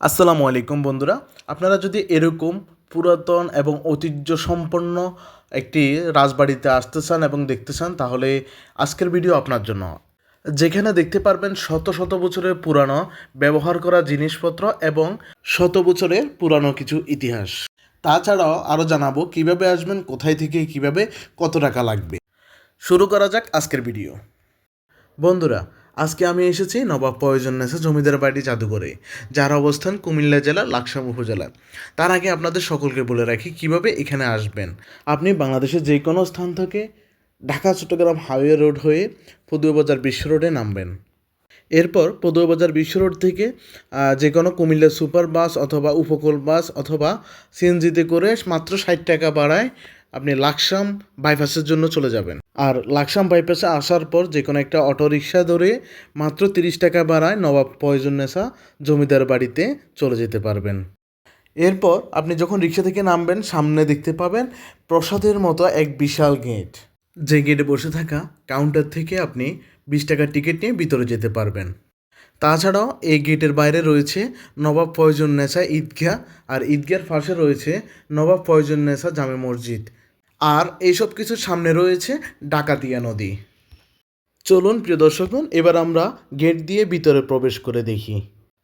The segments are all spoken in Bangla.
আসসালামু আলাইকুম বন্ধুরা। আপনারা যদি এরকম পুরাতন এবং ঐতিহ্য সম্পন্ন একটি রাজবাড়িতে আসতে চান এবং দেখতে চান, তাহলে আজকের ভিডিও আপনার জন্য। যেখানে দেখতে পারবেন শত শত বছরের পুরানো ব্যবহার করা জিনিসপত্র এবং শত বছরের পুরানো কিছু ইতিহাস। তাছাড়াও আরও জানাব কীভাবে আসবেন, কোথায় থেকে, কীভাবে, কত টাকা লাগবে। শুরু করা যাক আজকের ভিডিও। বন্ধুরা আজকে আমি এসেছি নবাব প্রয়োজনেসা জমিদার বাড়ি জাদুঘরে, যার অবস্থান কুমিল্লা জেলার লাকসাম উপজেলা। তার আগে আপনাদের সকলকে বলে রাখি, কীভাবে এখানে আসবেন? আপনি বাংলাদেশের যে কোনো স্থান থেকে ঢাকা, চট্টগ্রাম হাইওয়ে রোড হয়ে পদুয়াবাজার বিশ্ব রোডে নামবেন। এরপর পদুয়াবাজার বিশ্ব রোড থেকে যে কোনো কুমিল্লা সুপার বাস অথবা উপকূল বাস অথবা সিএনজিতে করে মাত্র ষাট টাকা বাড়ায় আপনি লাকসাম বাইপাসের জন্য চলে যাবেন। আর লাকসাম বাইপাসে আসার পর যে কোনো একটা অটো রিক্সা ধরে মাত্র তিরিশ টাকা বাড়ায় নবাব পয়জন্নেসা জমিদার বাড়িতে চলে যেতে পারবেন। এরপর আপনি যখন রিক্সা থেকে নামবেন, সামনে দেখতে পাবেন প্রসাদের মতো এক বিশাল গেট। যে গেটে বসে থাকা কাউন্টার থেকে আপনি বিশ টাকার টিকিট নিয়ে ভিতরে যেতে পারবেন। তাছাড়াও এই গেটের বাইরে রয়েছে নবাব ফয়জুন নেসা ঈদগাহ আর ঈদগার পাশে রয়েছে নবাব ফয়জুন নেসা জামে মসজিদ। আর এইসব কিছুর সামনে রয়েছে ডাকাতিয়া নদী। চলুন প্রিয় দর্শকগণ এবার আমরা গেট দিয়ে ভিতরে প্রবেশ করে দেখি।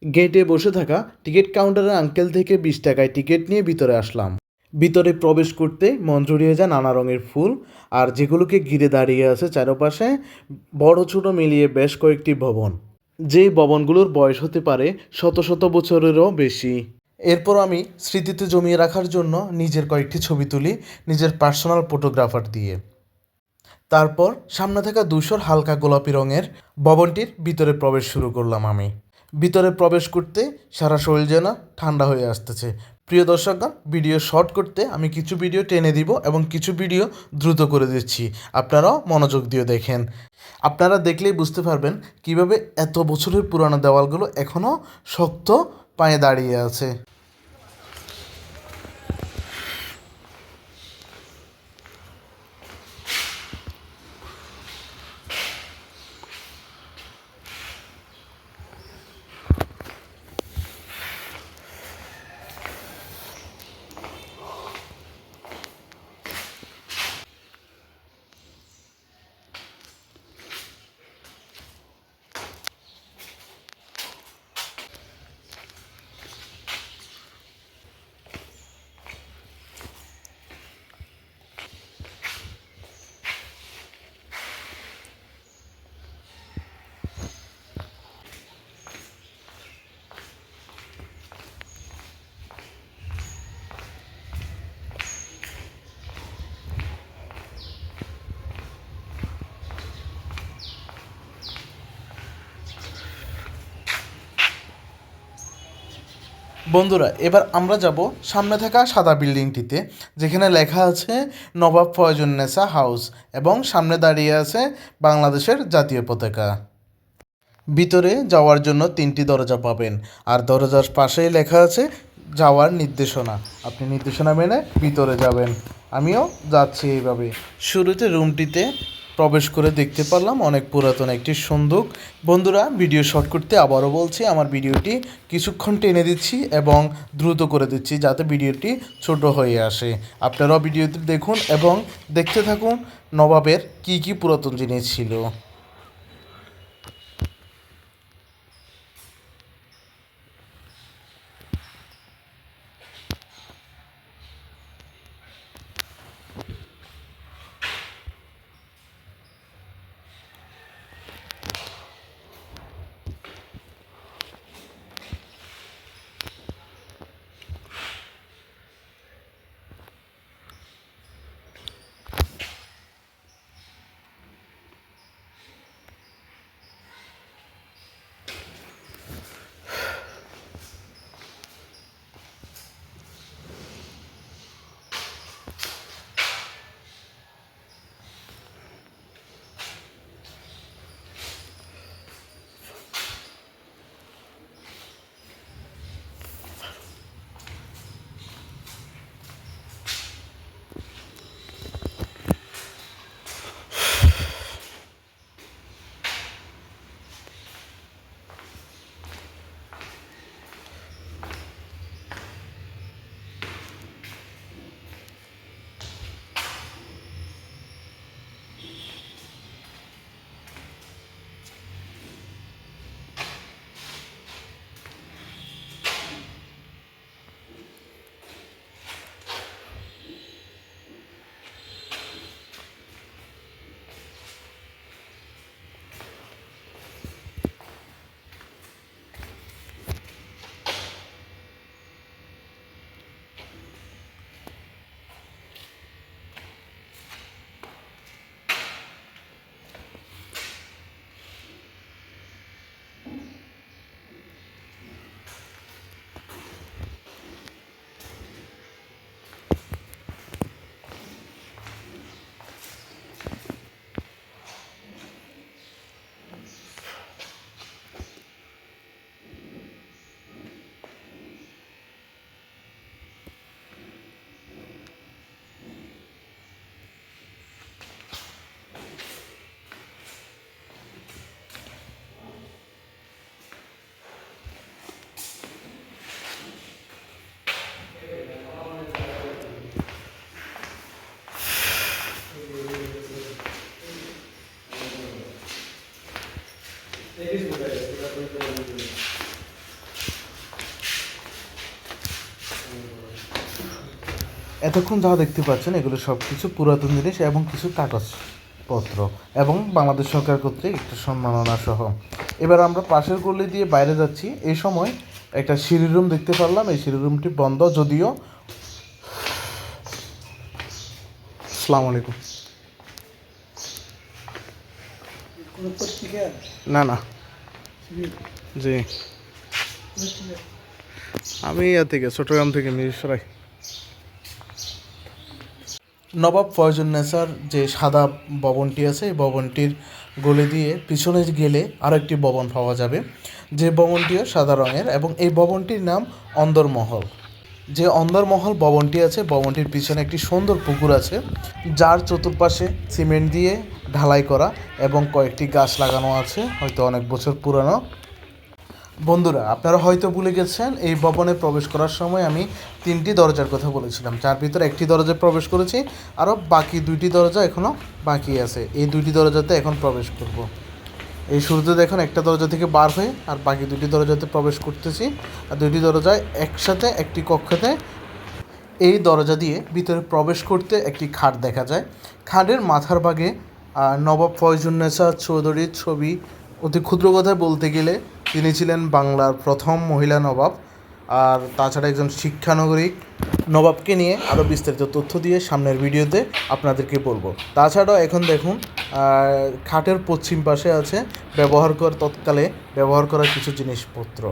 গেটে বসে থাকা টিকিট কাউন্টারের আঙ্কেল থেকে বিশ টাকায় টিকিট নিয়ে ভিতরে আসলাম। ভিতরে প্রবেশ করতে মন জড়িয়ে যায় নানা রঙের ফুল আর যেগুলোকে ঘিরে দাঁড়িয়ে আছে চারপাশে বড় ছোট মিলিয়ে বেশ কয়েকটি ভবন। যেই ভবনগুলোর বয়স হতে পারে শত শত বছরেরও বেশি। এরপর আমি স্মৃতিতে জমিয়ে রাখার জন্য নিজের কয়েকটি ছবি তুলি, নিজের পার্সোনাল ফটোগ্রাফার দিয়ে। তারপর সামনে থাকা দুশোর হালকা গোলাপি রঙের ভবনটির ভিতরে প্রবেশ শুরু করলাম আমি। ভিতরে প্রবেশ করতে সারা শরীর যেন ঠান্ডা হয়ে আসতেছে। প্রিয় দর্শকগণ ভিডিও শর্ট করতে আমি কিছু ভিডিও টেনে দিব এবং কিছু ভিডিও দ্রুত করে দিচ্ছি। আপনারাও মনোযোগ দিয়ে দেখেন। আপনারা দেখলেই বুঝতে পারবেন কীভাবে এত বছরের পুরানো দেওয়ালগুলো এখনও শক্ত পায়ে দাঁড়িয়ে আছে। বন্ধুরা, এবার আমরা যাব সামনে থাকা সাদা বিল্ডিংটিতে, যেখানে লেখা আছে নবাব ফয়জুন্নেসা হাউস এবং সামনে দাঁড়িয়ে আছে বাংলাদেশের জাতীয় পতাকা। ভিতরে যাওয়ার জন্য তিনটি দরজা পাবেন, আর দরজার পাশেই লেখা আছে যাওয়ার নির্দেশনা। আপনি নির্দেশনা মেনে ভিতরে যাবেন। আমিও যাচ্ছি এইভাবে। শুরুতে রুমটিতে প্রবেশ করে দেখতে পারলাম অনেক পুরাতন একটি সন্দুক। বন্ধুরা ভিডিও শর্ট করতে আবারও বলছি, আমার ভিডিওটি কিছুক্ষণ টেনে দিচ্ছি এবং দ্রুত করে দিচ্ছি যাতে ভিডিওটি ছোট হয়ে আসে। আপনারাও ভিডিওটি দেখুন এবং দেখতে থাকুন নবাবের কি কি পুরাতন জিনিস ছিল। এতক্ষণ যা দেখতে পাচ্ছেন এগুলো সব কিছু পুরাতন জিনিস এবং কিছু কাগজপত্র এবং বাংলাদেশ সরকার কর্তৃক একটা সম্মাননা সহ। এবার আমরা পাশের গলি দিয়ে বাইরে যাচ্ছি। এই সময় একটা সিঁড়ি রুম দেখতে পারলাম। এই সিঁড়ি রুমটি বন্ধ যদিও আসসালামু আলাইকুম। না না। জি। আমি ইয়া থেকে চট্টগ্রাম থেকে মিরসরাই। নবাব ফয়জুন্নেসার যে সাদা ভবনটি আছে, এই ভবনটির গলি দিয়ে পিছনে গেলে আরেকটি ভবন পাওয়া যাবে, যে ভবনটিও সাদা রঙের এবং এই ভবনটির নাম অন্দরমহল। যে অন্দরমহল ভবনটি আছে, ভবনটির পিছনে একটি সুন্দর পুকুর আছে, যার চতুর্পাশে সিমেন্ট দিয়ে ঢালাই করা এবং কয়েকটি গাছ লাগানো আছে, হয়তো অনেক বছর পুরানো। বন্ধুরা, আপনারা হয়তো ভুলে গেছেন, এই ভবনে প্রবেশ করার সময় আমি তিনটি দরজার কথা বলেছিলাম। যার ভিতরে একটি দরজায় প্রবেশ করেছি আরও বাকি দুইটি দরজা এখনও বাকি আছে। এই দুইটি দরজাতে এখন প্রবেশ করব। এই শুরুতে দেখুন, একটা দরজা থেকে বার হয়ে আর বাকি দুটি দরজাতে প্রবেশ করতেছি। আর দুইটি দরজায় একসাথে, একটি কক্ষতে এই দরজা দিয়ে ভিতরে প্রবেশ করতে একটি খাট দেখা যায়। খাটের মাথার ভাগে নবাব ফয়জুন্নেসা চৌধুরীর ছবি। অতি ক্ষুদ্র কথায় বলতে গেলে তিনি ছিলেন বাংলার প্রথম মহিলা নবাব আর তাছাড়া একজন শিক্ষানগরিক নবাবকে নিয়ে আরও বিস্তারিত তথ্য দিয়ে সামনের ভিডিওতে আপনাদেরকে বলব। তাছাড়াও এখন দেখুন খাটের পশ্চিম পাশে আছে ব্যবহার কর তৎকালে ব্যবহার করা কিছু জিনিসপত্র।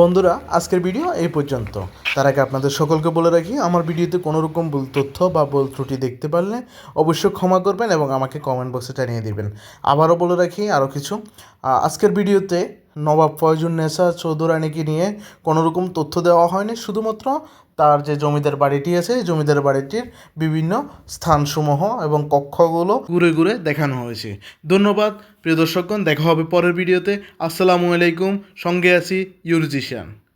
বন্ধুরা, আজকের ভিডিও এই পর্যন্ত। তার আগে আপনাদের সকলকে বলে রাখি, আমার ভিডিওতে কোনো রকম ভুল তথ্য বা ভুল ত্রুটি দেখতে পারলে অবশ্যই ক্ষমা করবেন এবং আমাকে কমেন্ট বক্সে জানিয়ে দিবেন। আবারও বলে রাখি আরও কিছু। আজকের ভিডিওতে নবাব ফয়জুল ফয়জুন্নেসা চৌধুরানীকে নিয়ে কোনো রকম তথ্য দেওয়া হয়নি। শুধুমাত্র তার যে জমিদার বাড়িটি আছে, এই জমিদার বাড়িটির বিভিন্ন স্থানসমূহ এবং কক্ষগুলো ঘুরে ঘুরে দেখানো হয়েছে। ধন্যবাদ, প্রিয় দর্শকগণ। দেখা হবে পরের ভিডিওতে। আসসালামু আলাইকুম। সঙ্গে আছি ইউরজিশিয়ান।